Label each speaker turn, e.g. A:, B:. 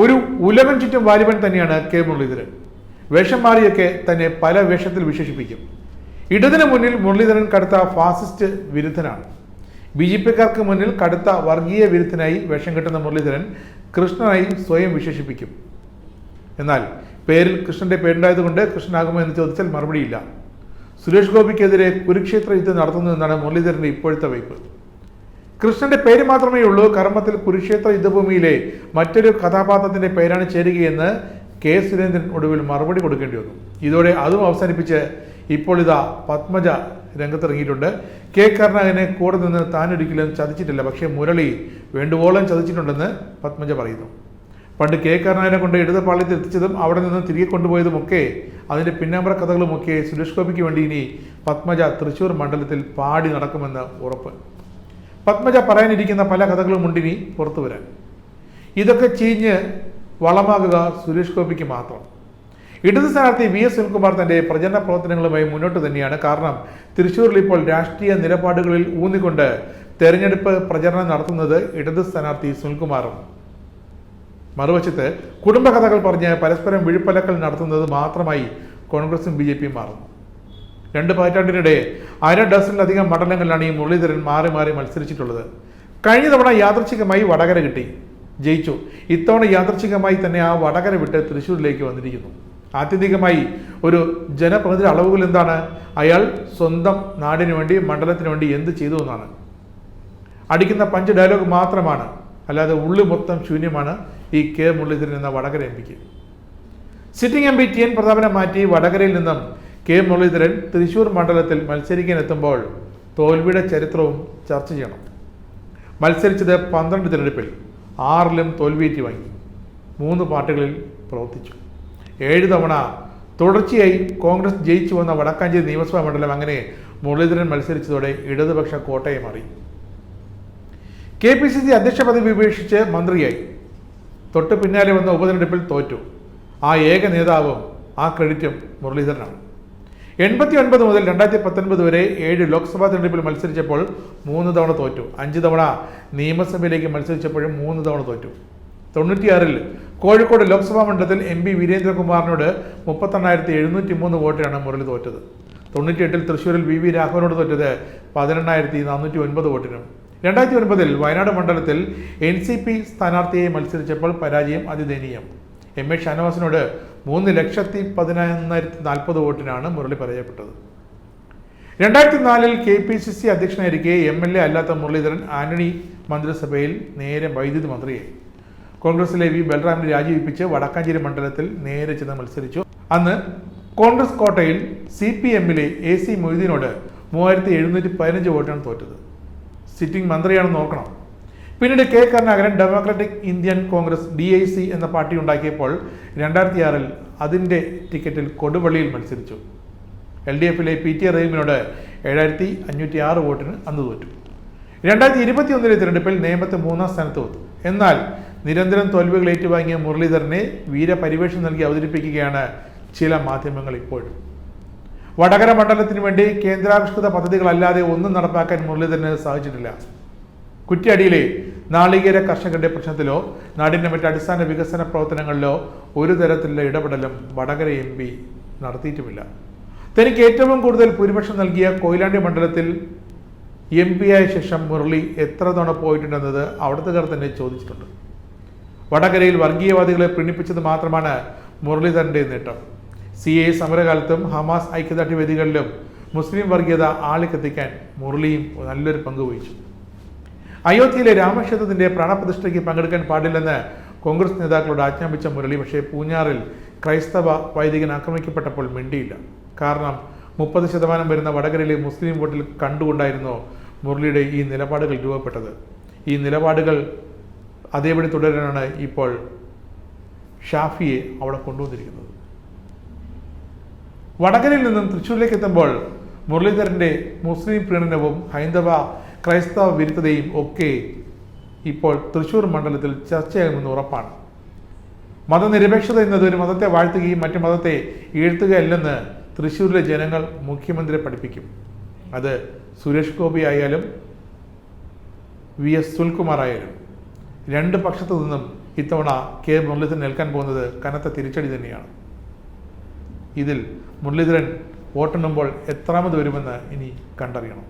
A: ഒരു ഉലവൻ ചുറ്റും വാലിബൻ തന്നെയാണ് കെ മുരളീധരൻ. വേഷം മാറിയൊക്കെ തന്നെ പല വേഷത്തിൽ വിശേഷിപ്പിക്കും. ഇടതിന് മുന്നിൽ മുരളീധരൻ കടുത്ത ഫാസിസ്റ്റ് വിരുദ്ധനാണ്. ബി ജെ പിക്കാർക്ക് മുന്നിൽ കടുത്ത വർഗീയ വിരുദ്ധനായി വേഷം കെട്ടുന്ന മുരളീധരൻ കൃഷ്ണനായി സ്വയം വിശേഷിപ്പിക്കും. എന്നാൽ പേരിൽ കൃഷ്ണന്റെ പേരുണ്ടായതുകൊണ്ട് കൃഷ്ണനാകുമോ എന്ന് ചോദിച്ചാൽ മറുപടിയില്ല. സുരേഷ് ഗോപിക്കെതിരെ കുരുക്ഷേത്ര യുദ്ധം നടത്തുന്നു എന്നാണ് മുരളീധരന്റെ ഇപ്പോഴത്തെ വയ്പ് കൃഷ്ണന്റെ പേര് മാത്രമേ ഉള്ളൂ. കർമ്മത്തിൽ കുരുക്ഷേത്ര യുദ്ധഭൂമിയിലെ മറ്റൊരു കഥാപാത്രത്തിന്റെ പേരാണ് ചേരുകയെന്ന് കെ സുരേന്ദ്രൻ ഒടുവിൽ മറുപടി കൊടുക്കേണ്ടി വന്നു. ഇതോടെ അതും അവസാനിപ്പിച്ച് ഇപ്പോൾ ഇതാ പത്മജ രംഗത്തിറങ്ങിയിട്ടുണ്ട്. കെ കരുണാകനെ കൂടെ നിന്ന് താൻ ഒരിക്കലും ചതിച്ചിട്ടില്ല. പക്ഷേ മുരളി വേണ്ടുവോളം ചതിച്ചിട്ടുണ്ടെന്ന് പത്മജ പറയുന്നു. പണ്ട് കെ കരുണാകനെ കൊണ്ട് ഇടത് പാളയത്തിൽ എത്തിച്ചതും അവിടെ നിന്ന് തിരികെ കൊണ്ടുപോയതുമൊക്കെ അതിന്റെ പിന്നാമ്പറ കഥകളുമൊക്കെ സുരേഷ് ഗോപിക്ക് വേണ്ടി ഇനി പത്മജ തൃശൂർ മണ്ഡലത്തിൽ പാടി നടക്കുമെന്ന് ഉറപ്പ്. പത്മജ പറയാനിരിക്കുന്ന പല കഥകളും ഉണ്ടിനി പുറത്തു വരാൻ. ഇതൊക്കെ ചീഞ്ഞ് വളമാകുക സുരേഷ് ഗോപിക്ക് മാത്രം. ഇടത് സ്ഥാനാർത്ഥി വി എസ് സുനിൽകുമാർ തന്റെ പ്രചരണ പ്രവർത്തനങ്ങളുമായി മുന്നോട്ട് തന്നെയാണ്. കാരണം തൃശൂരിൽ ഇപ്പോൾ രാഷ്ട്രീയ നിലപാടുകളിൽ ഊന്നിക്കൊണ്ട് തെരഞ്ഞെടുപ്പ് പ്രചരണം നടത്തുന്നത് ഇടത് സ്ഥാനാർത്ഥി സുനിൽകുമാറും. മറുവശത്ത് കുടുംബകഥകൾ പറഞ്ഞ് പരസ്പരം വിഴുപ്പലക്കൽ നടത്തുന്നത് മാത്രമായി കോൺഗ്രസും ബി ജെ പിയും മാറുന്നു. രണ്ട് പതിറ്റാണ്ടിനിടെ അര ഡസനിലധികം മണ്ഡലങ്ങളിലാണ് ഈ മുരളീധരൻ മാറി മാറി മത്സരിച്ചിട്ടുള്ളത്. കഴിഞ്ഞ തവണ യാദർച്ഛികമായി വടകര കിട്ടി. ജയിച്ചു. ഇത്തവണ യാദർച്ഛികമായി തന്നെ ആ വടകര വിട്ട് തൃശ്ശൂരിലേക്ക് വന്നിരിക്കുന്നു. ആത്യന്തികമായി ഒരു ജനപ്രതിനിധി അളവുകൾ എന്താണ്? അയാൾ സ്വന്തം നാടിനു വേണ്ടി മണ്ഡലത്തിന് വേണ്ടി എന്ത് ചെയ്തു എന്നാണ്. അടിക്കുന്ന പഞ്ച് ഡയലോഗ് മാത്രമാണ്. അല്ലാതെ ഉള്ളു മൊത്തം ശൂന്യമാണ് ഈ കെ മുരളീധരൻ എന്ന വടകര എം പിക്ക്. Sitting M P T N പ്രതാപനെ മാറ്റി വടകരയിൽ നിന്നും കെ മുരളീധരൻ തൃശൂർ മണ്ഡലത്തിൽ മത്സരിക്കാൻ എത്തുമ്പോൾ തോൽവിയുടെ ചരിത്രവും ചർച്ച ചെയ്യണം. മത്സരിച്ചത് പന്ത്രണ്ട് തിരഞ്ഞെടുപ്പിൽ ആറിലും തോൽവിയേറ്റി വാങ്ങി. മൂന്ന് പാർട്ടികളിൽ പ്രവർത്തിച്ചു. ഏഴ് തവണ തുടർച്ചയായി കോൺഗ്രസ് ജയിച്ചു വന്ന വടക്കാഞ്ചേരി നിയമസഭാ മണ്ഡലം അങ്ങനെ മുരളീധരൻ മത്സരിച്ചതോടെ ഇടതുപക്ഷ കോട്ടയെ മാറി. കെ പി സി സി അധ്യക്ഷ പദവി ഉപേക്ഷിച്ച് മന്ത്രിയായി. തൊട്ട് പിന്നാലെ വന്ന ഉപതെരഞ്ഞെടുപ്പിൽ തോറ്റു. ആ ഏക നേതാവും ആ ക്രെഡിറ്റും മുരളീധരനാണ്. എൺപത്തി ഒൻപത് മുതൽ രണ്ടായിരത്തി പത്തൊൻപത് വരെ ഏഴ് ലോക്സഭാ തെരഞ്ഞെടുപ്പിൽ മത്സരിച്ചപ്പോൾ മൂന്ന് തവണ തോറ്റു. അഞ്ച് തവണ നിയമസഭയിലേക്ക് മത്സരിച്ചപ്പോഴും മൂന്ന് തവണ തോറ്റു. തൊണ്ണൂറ്റിയാറിൽ കോഴിക്കോട് ലോക്സഭാ മണ്ഡലത്തിൽ എം പി വീരേന്ദ്രകുമാറിനോട് മുപ്പത്തെണ്ണായിരത്തി എഴുന്നൂറ്റി മൂന്ന് വോട്ടിനാണ് മുരളി തോറ്റത്. തൊണ്ണൂറ്റിയെട്ടിൽ തൃശ്ശൂരിൽ വി വി രാഘവനോട് തോറ്റത് പതിനെണ്ണായിരത്തി നാനൂറ്റി ഒൻപത് വോട്ടിനും. രണ്ടായിരത്തി ഒൻപതിൽ വയനാട് മണ്ഡലത്തിൽ എൻ സി പി സ്ഥാനാർത്ഥിയെ മത്സരിച്ചപ്പോൾ പരാജയം അതിദയനീയം. എം എ ഷാനവാസിനോട് മൂന്ന് ലക്ഷത്തി പതിനായിരത്തി നാൽപ്പത് വോട്ടിനാണ് മുരളി പരാജയപ്പെട്ടത്. രണ്ടായിരത്തി നാലിൽ കെ പി സി സി അധ്യക്ഷനായിരിക്കെ എം എൽ എ അല്ലാത്ത മുരളീധരൻ ആന്റണി മന്ത്രിസഭയിൽ നേരെ വൈദ്യുതി മന്ത്രിയായി കോൺഗ്രസിലെ വി ബൽറാമിനെ രാജിവെപ്പിച്ച് വടക്കാഞ്ചേരി മണ്ഡലത്തിൽ നേരെ ചെന്ന് മത്സരിച്ചു. അന്ന് കോൺഗ്രസ് കോട്ടയിൽ സി പി എമ്മിലെ എ സി മൊയ്തീനോട് മൂവായിരത്തി എഴുന്നൂറ്റി പതിനഞ്ച് വോട്ടാണ് തോറ്റത്. സിറ്റിംഗ് മന്ത്രിയാണെന്ന് നോക്കണം പിന്നീട് K Karunakaran Democratic Indian Congress D I C എന്ന പാർട്ടി ഉണ്ടാക്കിയപ്പോൾ രണ്ടായിരത്തി ആറിൽ അതിന്റെ ടിക്കറ്റിൽ കൊടുവള്ളിയിൽ മത്സരിച്ചു. എൽ ഡി എഫിലെ പി ടി റഹീമിനോട് ഏഴായിരത്തി അഞ്ഞൂറ്റി ആറ് വോട്ടിന് അന്ന് തോറ്റു. രണ്ടായിരത്തി ഇരുപത്തി ഒന്നിലെ തിരഞ്ഞെടുപ്പിൽ നേമത്ത് മൂന്നാം സ്ഥാനത്ത് വന്നു എന്നാൽ നിരന്തരം തോൽവികൾ ഏറ്റുവാങ്ങിയ മുരളീധരനെ വീരപരിവേഷം നൽകി അവതരിപ്പിക്കുകയാണ് ചില മാധ്യമങ്ങൾ ഇപ്പോഴും. വടകര മണ്ഡലത്തിന് വേണ്ടി കേന്ദ്രാവിഷ്കൃത പദ്ധതികളല്ലാതെ ഒന്നും നടപ്പാക്കാൻ മുരളീധരന് സാധിച്ചിട്ടില്ല. കുറ്റ്യാടിയിലെ നാളികേര കർഷകരുടെ പ്രശ്നത്തിലോ നാടിന്റെ മറ്റ് അടിസ്ഥാന വികസന പ്രവർത്തനങ്ങളിലോ ഒരു തരത്തിലുള്ള ഇടപെടലും വടകര എം പി നടത്തിയിട്ടുമില്ല. തനിക്ക് ഏറ്റവും കൂടുതൽ ഭൂരിപക്ഷം നൽകിയ കൊയിലാണ്ടി മണ്ഡലത്തിൽ എം പി ആയ ശേഷം മുരളി എത്ര തവണ പോയിട്ടുണ്ടെന്നത് അവിടുത്തുകാർ തന്നെ ചോദിച്ചിട്ടുണ്ട്. വടകരയിൽ വർഗീയവാദികളെ പ്രീണിപ്പിച്ചത് മാത്രമാണ് മുരളീധരന്റെ നേട്ടം. സി എ സമരകാലത്തും ഹമാസ് ഐക്യദാർഢ്യ വേദികളിലും മുസ്ലിം വർഗീയത ആളിക്കത്തിക്കാൻ മുരളിയും നല്ലൊരു പങ്ക് വഹിച്ചു. അയോധ്യയിലെ രാമക്ഷേത്രത്തിന്റെ പ്രാണപ്രതിഷ്ഠയ്ക്ക് പങ്കെടുക്കാൻ പാടില്ലെന്ന് കോൺഗ്രസ് നേതാക്കളോട് ആജ്ഞാപിച്ച മുരളി പക്ഷേ പൂഞ്ഞാറിൽ ക്രൈസ്തവ വൈദികൻ ആക്രമിക്കപ്പെട്ടപ്പോൾ മിണ്ടിയില്ല. കാരണം മുപ്പത് ശതമാനം വരുന്ന വടകരയിലെ മുസ്ലിം വോട്ടിൽ കണ്ടുകൊണ്ടായിരുന്നു മുരളിയുടെ ഈ നിലപാടുകൾ രൂപപ്പെട്ടത്. ഈ നിലപാടുകൾ അതേപടി തുടരാനാണ് ഇപ്പോൾ ഷാഫിയെ അവിടെ കൊണ്ടുവന്നിരിക്കുന്നത്. വടകരയിൽ നിന്നും തൃശ്ശൂരിലേക്ക് എത്തുമ്പോൾ മുരളീധരന്റെ മുസ്ലിം പ്രീണനവും ഹൈന്ദവ ക്രൈസ്തവ വിരുദ്ധതയും ഒക്കെ ഇപ്പോൾ തൃശൂർ മണ്ഡലത്തിൽ ചർച്ചയാകുമെന്ന് ഉറപ്പാണ്. മതനിരപേക്ഷത എന്നത് ഒരു മതത്തെ വാഴ്ത്തുകയും മറ്റു മതത്തെ ഈഴ്ത്തുകയല്ലെന്ന് തൃശ്ശൂരിലെ ജനങ്ങൾ മുഖ്യമന്ത്രിയെ പഠിപ്പിക്കും. അത് സുരേഷ് ഗോപി ആയാലും വി എസ് സുൽകുമാർ ആയാലും. രണ്ട് പക്ഷത്തു നിന്നും ഇത്തവണ കെ മുരളീധരൻ ഏൽക്കാൻ പോകുന്നത് കനത്ത തിരിച്ചടി തന്നെയാണ്. ഇതിൽ മുരളീധരൻ വോട്ടെണ്ണുമ്പോൾ എത്രാമത് വരുമെന്ന് ഇനി കണ്ടറിയണം.